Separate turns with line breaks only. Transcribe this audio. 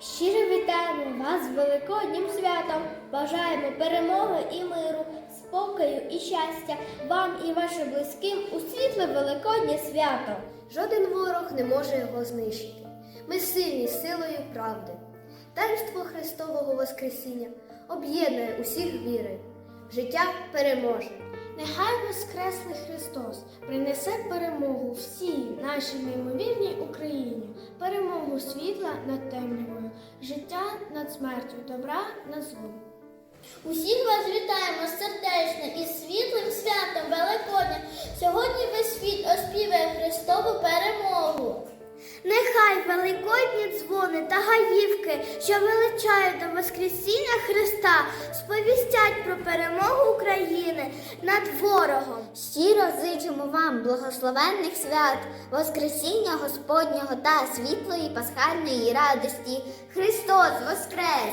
Щиро вітаємо вас з Великоднім святом. Бажаємо перемоги і миру, спокою і щастя вам і вашим близьким у світле Великоднє свято.
Жоден ворог не може його знищити. Ми сильні силою правди. Таїнство Христового Воскресіння об'єднує усіх віри. Життя переможе.
Нехай Воскреслий Христос принесе перемогу всій нашій неймовірній Україні, перемогу світла над темрявою, життя над смертю, добра над злом.
Усіх вас вітаємо сердечно із світлим святом Великодня. Сьогодні весь світ оспіває Христову перемогу.
Нехай великодні дзвони та гаївки, що величають до Воскресіння Христа, сповістять про перемогу України над ворогом.
Щиро зичимо вам благословенних свят, Воскресіння Господнього та світлої пасхальної радості. Христос Воскрес!